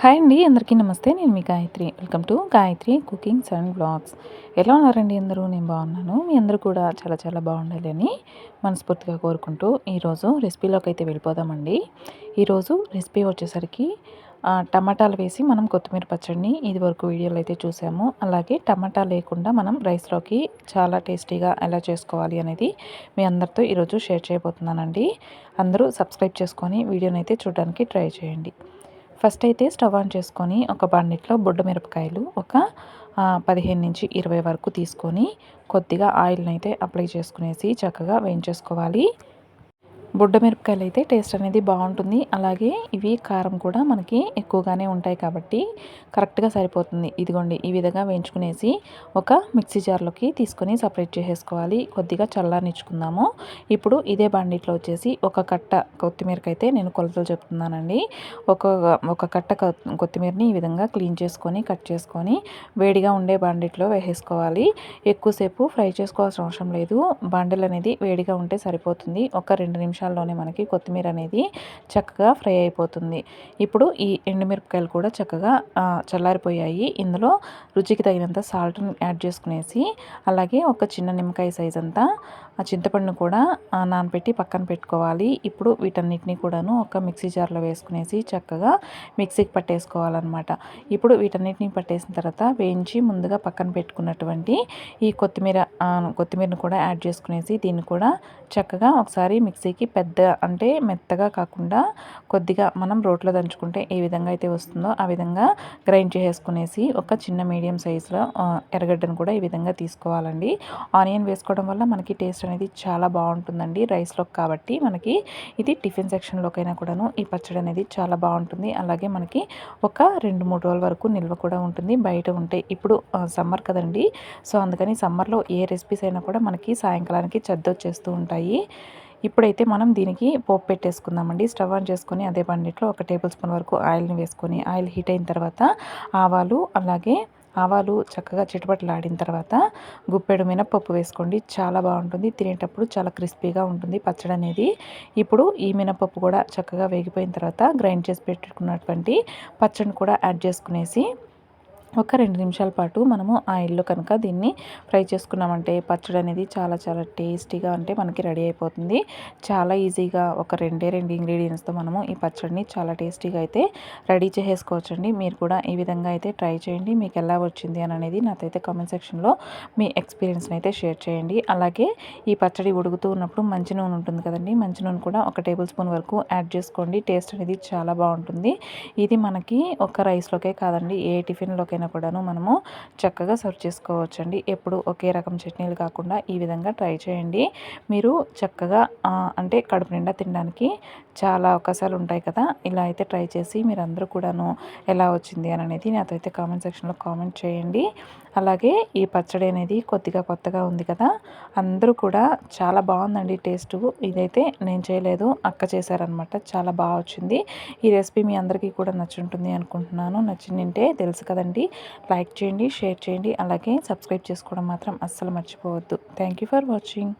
Hi అండి అందరికీ నమస్తే. నేను మీ Gayatri. Welcome to Gayatri cookings and blogs. ఎలా ఉన్నారండి అందరూ? నేను బాగున్నాను. మీ అందరూ కూడా చాలా చాలా బాగుండాలి అని మనస్ఫూర్తిగా కోరుకుంటూ ఈరోజు రెసిపీలోకి అయితే వెళ్ళిపోదామండి. ఈరోజు రెసిపీ వచ్చేసరికి టమాటాలు వేసి మనం కొత్తిమీర పచ్చడిని ఇది వరకు వీడియోలో అయితే చూసాము. అలాగే టమాటా లేకుండా మనం రైస్లోకి చాలా టేస్టీగా ఎలా చేసుకోవాలి అనేది మీ అందరితో ఈరోజు షేర్ చేయబోతున్నానండి. అందరూ సబ్స్క్రైబ్ చేసుకొని వీడియోని అయితే చూడడానికి ట్రై చేయండి. ఫస్ట్ అయితే స్టవ్ ఆన్ చేసుకొని ఒక బండిట్లో బొడ్డు మిరపకాయలు ఒక పదిహేను నుంచి ఇరవై వరకు తీసుకొని కొద్దిగా ఆయిల్ని అయితే అప్లై చేసుకునేసి చక్కగా వేయించేసుకోవాలి. బుడ్డ మిరపకాయలు అయితే టేస్ట్ అనేది బాగుంటుంది. అలాగే ఇవి కారం కూడా మనకి ఎక్కువగానే ఉంటాయి కాబట్టి కరెక్ట్గా సరిపోతుంది. ఇదిగోండి ఈ విధంగా వేయించుకునేసి ఒక మిక్సీ జార్లోకి తీసుకొని సపరేట్ చేసేసుకోవాలి. కొద్దిగా చల్లారనిచ్చుకుందాము. ఇప్పుడు ఇదే బండిట్లో వచ్చేసి ఒక కట్ట కొత్తిమీరకైతే నేను కొలతలు చెప్తున్నానండి. ఒక ఒక కట్ట కొత్తిమీరని ఈ విధంగా క్లీన్ చేసుకొని కట్ చేసుకొని వేడిగా ఉండే బండిట్లో వేసేసుకోవాలి. ఎక్కువసేపు ఫ్రై చేసుకోవాల్సిన అవసరం లేదు. బండలు అనేది వేడిగా ఉంటే సరిపోతుంది. ఒక రెండు నిమిషాలు నిమిషాల్లోనే మనకి కొత్తిమీర అనేది చక్కగా ఫ్రై అయిపోతుంది. ఇప్పుడు ఈ ఎండుమిరపకాయలు కూడా చక్కగా చల్లారిపోయాయి. ఇందులో రుచికి తగినంత సాల్ట్ని యాడ్ చేసుకునేసి అలాగే ఒక చిన్న నిమ్మకాయ సైజ్ అంతా ఆ చింతపండును కూడా నానబెట్టి పక్కన పెట్టుకోవాలి. ఇప్పుడు వీటన్నిటిని కూడాను ఒక మిక్సీ జార్లో వేసుకునేసి చక్కగా మిక్సీకి పట్టేసుకోవాలన్నమాట. ఇప్పుడు వీటన్నిటిని పట్టేసిన తర్వాత వేయించి ముందుగా పక్కన పెట్టుకున్నటువంటి ఈ కొత్తిమీర కొత్తిమీరను కూడా యాడ్ చేసుకునేసి దీన్ని కూడా చక్కగా ఒకసారి మిక్సీకి పెద్ద అంటే మెత్తగా కాకుండా కొద్దిగా మనం రోట్లో దంచుకుంటే ఏ విధంగా అయితే వస్తుందో ఆ విధంగా గ్రైండ్ చేసుకునేసి ఒక చిన్న మీడియం సైజులో ఎర్రగడ్డను కూడా ఈ విధంగా తీసుకోవాలండి. ఆనియన్ వేసుకోవడం వల్ల మనకి టేస్ట్ అనేది చాలా బాగుంటుందండి. రైస్లో కాబట్టి మనకి ఇది టిఫిన్ సెక్షన్లోకైనా కూడాను ఈ పచ్చడి అనేది చాలా బాగుంటుంది. అలాగే మనకి ఒక రెండు మూడు రోజుల వరకు నిల్వ కూడా ఉంటుంది. బయట ఉంటే ఇప్పుడు సమ్మర్ కదండి. సో అందుకని సమ్మర్లో ఏ రెసిపీస్ అయినా కూడా మనకి సాయంకాలానికి చెద్దొచ్చేస్తూ ఉంటాయి. ఇప్పుడైతే మనం దీనికి పోపు పెట్టేసుకుందామండి. స్టవ్ ఆన్ చేసుకొని అదే బండిట్లో ఒక టేబుల్ స్పూన్ వరకు ఆయిల్ని వేసుకొని ఆయిల్ హీట్ అయిన తర్వాత ఆవాలు అలాగే ఆవాలు చక్కగా చిటపటలాడిన తర్వాత గుప్పెడు మినప్పప్పు వేసుకోండి. చాలా బాగుంటుంది. తినేటప్పుడు చాలా క్రిస్పీగా ఉంటుంది పచ్చడి అనేది. ఇప్పుడు ఈ మినపప్పు కూడా చక్కగా వేగిపోయిన తర్వాత గ్రైండ్ చేసి పెట్టుకున్నటువంటి పచ్చడిని కూడా యాడ్ చేసుకునేసి ఒక రెండు నిమిషాల పాటు మనము ఆయిల్లో కనుక దీన్ని ఫ్రై చేసుకున్నామంటే పచ్చడి అనేది చాలా చాలా టేస్టీగా అంటే మనకి రెడీ అయిపోతుంది. చాలా ఈజీగా ఒక రెండే రెండు ఇంగ్రీడియంట్స్తో మనము ఈ పచ్చడిని చాలా టేస్టీగా అయితే రెడీ చేసేసుకోవచ్చండి. మీరు కూడా ఈ విధంగా అయితే ట్రై చేయండి. మీకు ఎలా వచ్చింది అని అనేది నాకైతే కామెంట్ సెక్షన్లో మీ ఎక్స్పీరియన్స్ని అయితే షేర్ చేయండి. అలాగే ఈ పచ్చడి ఉడుకుతూ ఉన్నప్పుడు మంచి నూనె ఉంటుంది కదండి. మంచి నూనె కూడా ఒక టేబుల్ స్పూన్ వరకు యాడ్ చేసుకోండి. టేస్ట్ అనేది చాలా బాగుంటుంది. ఇది మనకి ఒక రైస్లోకే కాదండి ఏ టిఫిన్లోకైనా అయినా కూడాను మనము చక్కగా సర్వ్ చేసుకోవచ్చండి. ఎప్పుడు ఒకే రకం చట్నీలు కాకుండా ఈ విధంగా ట్రై చేయండి. మీరు చక్కగా అంటే కడుపు నిండా తినడానికి చాలా అవకాశాలు ఉంటాయి కదా. ఇలా అయితే ట్రై చేసి మీరు అందరూ కూడాను ఎలా వచ్చింది అని అనేది నాతో అయితే కామెంట్ సెక్షన్లో కామెంట్ చేయండి. అలాగే ఈ పచ్చడి అనేది కొద్దిగా కొత్తగా ఉంది కదా. అందరూ కూడా చాలా బాగుందండి టేస్ట్. ఇదైతే నేను చేయలేదు అక్క చేశారనమాట. చాలా బాగా వచ్చింది. ఈ రెసిపీ మీ అందరికీ కూడా నచ్చుంటుంది అనుకుంటున్నాను. నచ్చిందంటే తెలుసు కదండి. లైక్ చేయండి షేర్ చేయండి అలాగే సబ్స్క్రైబ్ చేసుకోవడం మాత్రం అస్సలు మర్చిపోవద్దు. Thank for watching.